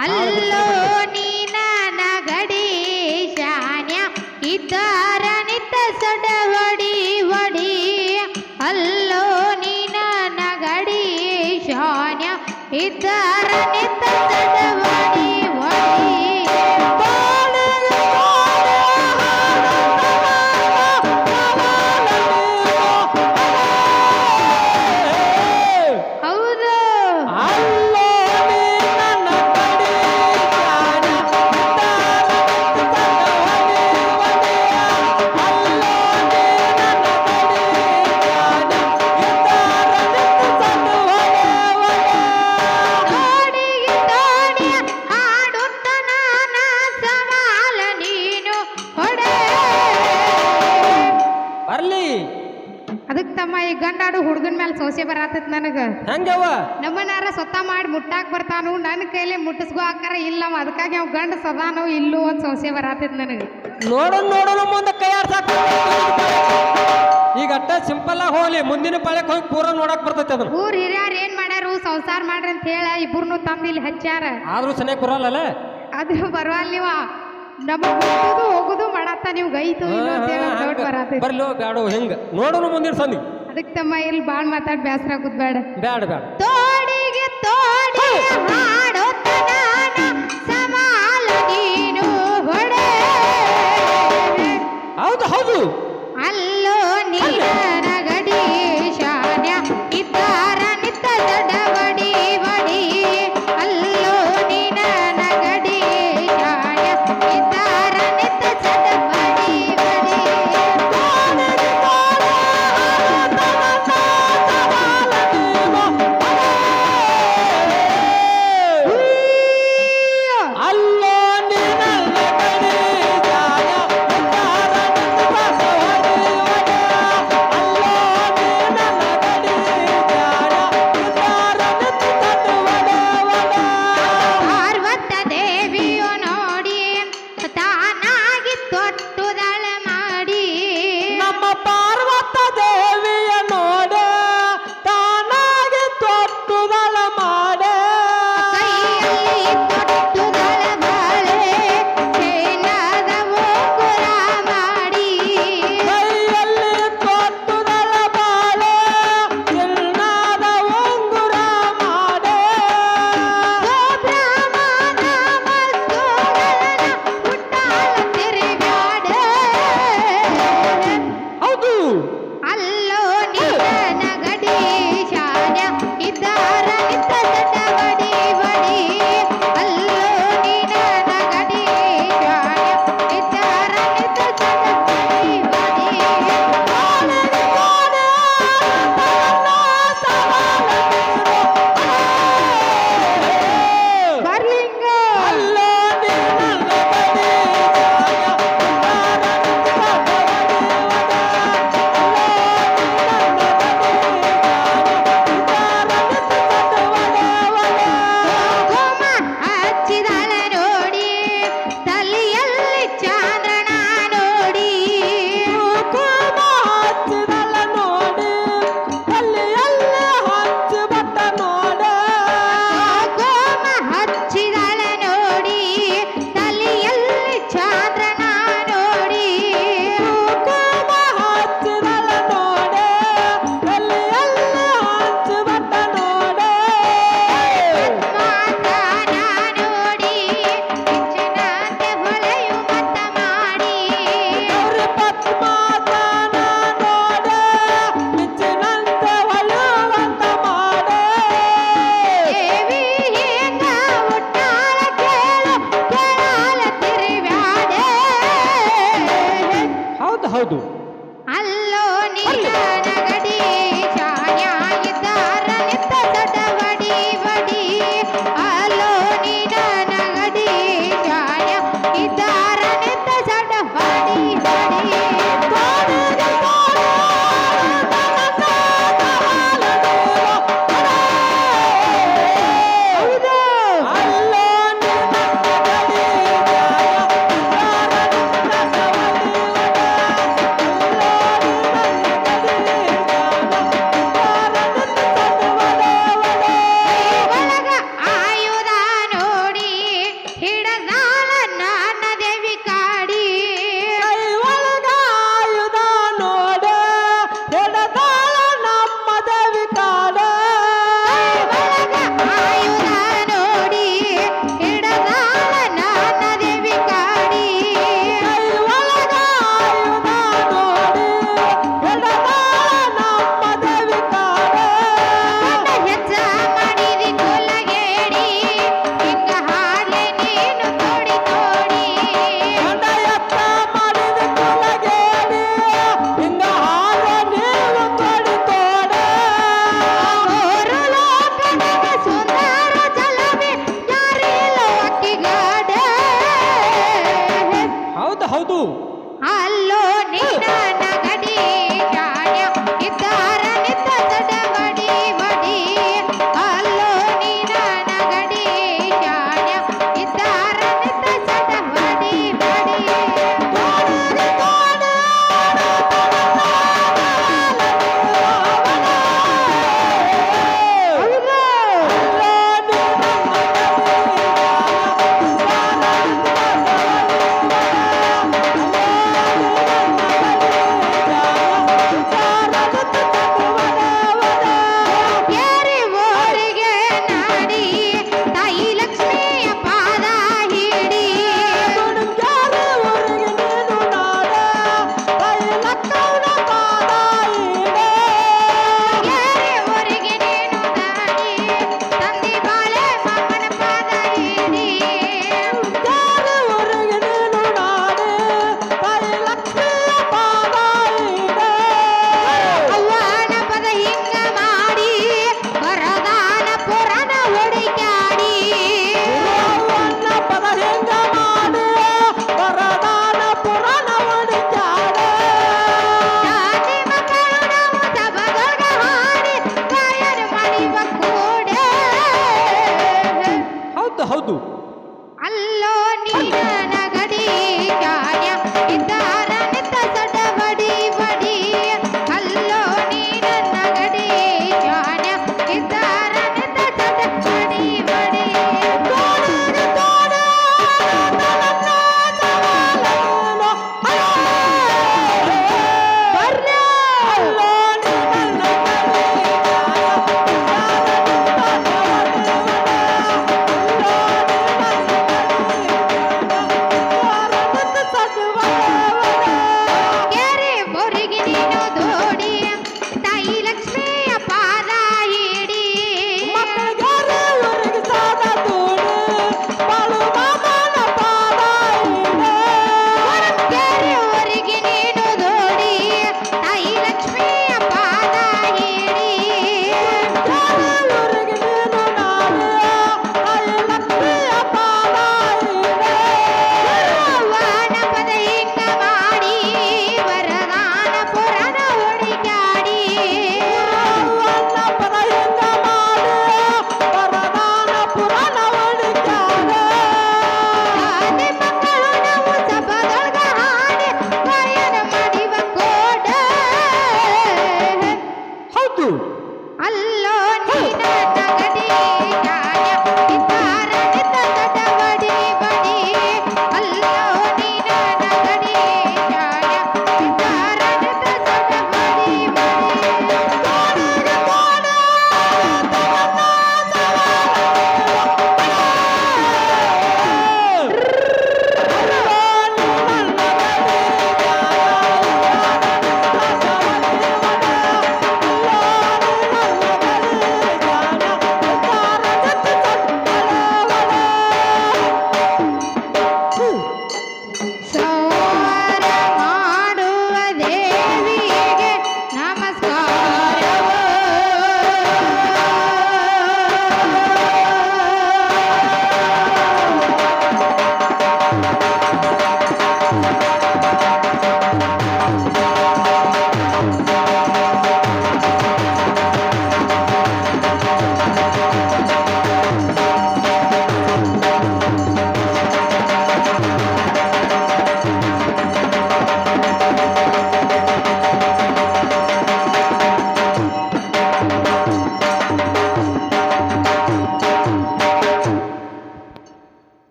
ಹೌದು ಅಲ್ಲೋ ನೀನ ನನಗ ಹೆಂಗವ ನಮ್ಮನಾರ ಸ್ವತ ಮಾಡಿ ಮುಟ್ಟಾಕ್ ಬರ್ತಾನು ನನ್ನ ಕೈಲಿ ಮುಟ್ಟಿಸ್ಕೋ ಹಾಕಾರ ಇಲ್ಲ ಅದಕ್ಕಾಗಿ ಅವ್ ಗಂಡ ಸದಾನು ಇಲ್ಲೂ ಅಂತ ಸಮಸ್ಯೆ ಬರತೈತ್ ನನಗೆ. ನೋಡೋಣ ನೋಡೋಣ ಮುಂದೆ ಕೈ ಆಡ್ಸಾಕ ಈಗ ಅಟ್ಟ ಸಿಂಪಲ್ ಆಗಿ ಹೋಗ್ಲಿ ಮುಂದಿನ ಪಾಳ್ಯಕ್ಕೆ ಹೋಗಿ ಪೂರ ನೋಡಕ್ ಬರ್ತೈತೆ ಅದು. ಊರ್ ಹಿರಿಯರ್ ಏನ್ ಮಾಡ್ಯಾರು? ಸಂಸಾರ ಮಾಡ್ರಿ ಅಂತ ಹೇಳ ಇಬ್ಬರನ್ನು ತಂದು ಇಲ್ಲಿ ಹಚ್ಚಾರ ಆದ್ರೂ ಸನಿಯಾಗಿ ಬರಲ್ಲ ಅದು ಬರವಲ್ಲಿವ ನಮಗ್ ಹೋಗುದು ಹೋಗುದು ಮಾಡತ್ತ ನೀವು ಗೈತು ಇಲ್ಲ ಅಂತ ಹೇಳಿ ಡೌಟ್ ಬರತೈತಿ. ಬರ್ಲಿ ಬ್ಯಾಡ ಹಿಂಗ. ನೋಡೋಣ ಮುಂದಿನ ಸಂದಿ ಅದಕ್ಕೆ ತಮ್ಮ ಇಲ್ಲಿ ಬಾಳ್ ಮಾತಾಡ್ ಬೇಸರ ಆಗುದ್ ಬೇಡ ಬ್ಯಾಡ ಬ್ಯಾಡ. ತೋಡಿಗೆ ತೋಡಿ ಹೌದು. ಹೌದು ಅಲ್ಲೋ ನೀನ ಹೌದು ಹೌದು. ಅಲ್ಲೋ ನಿನ್ನ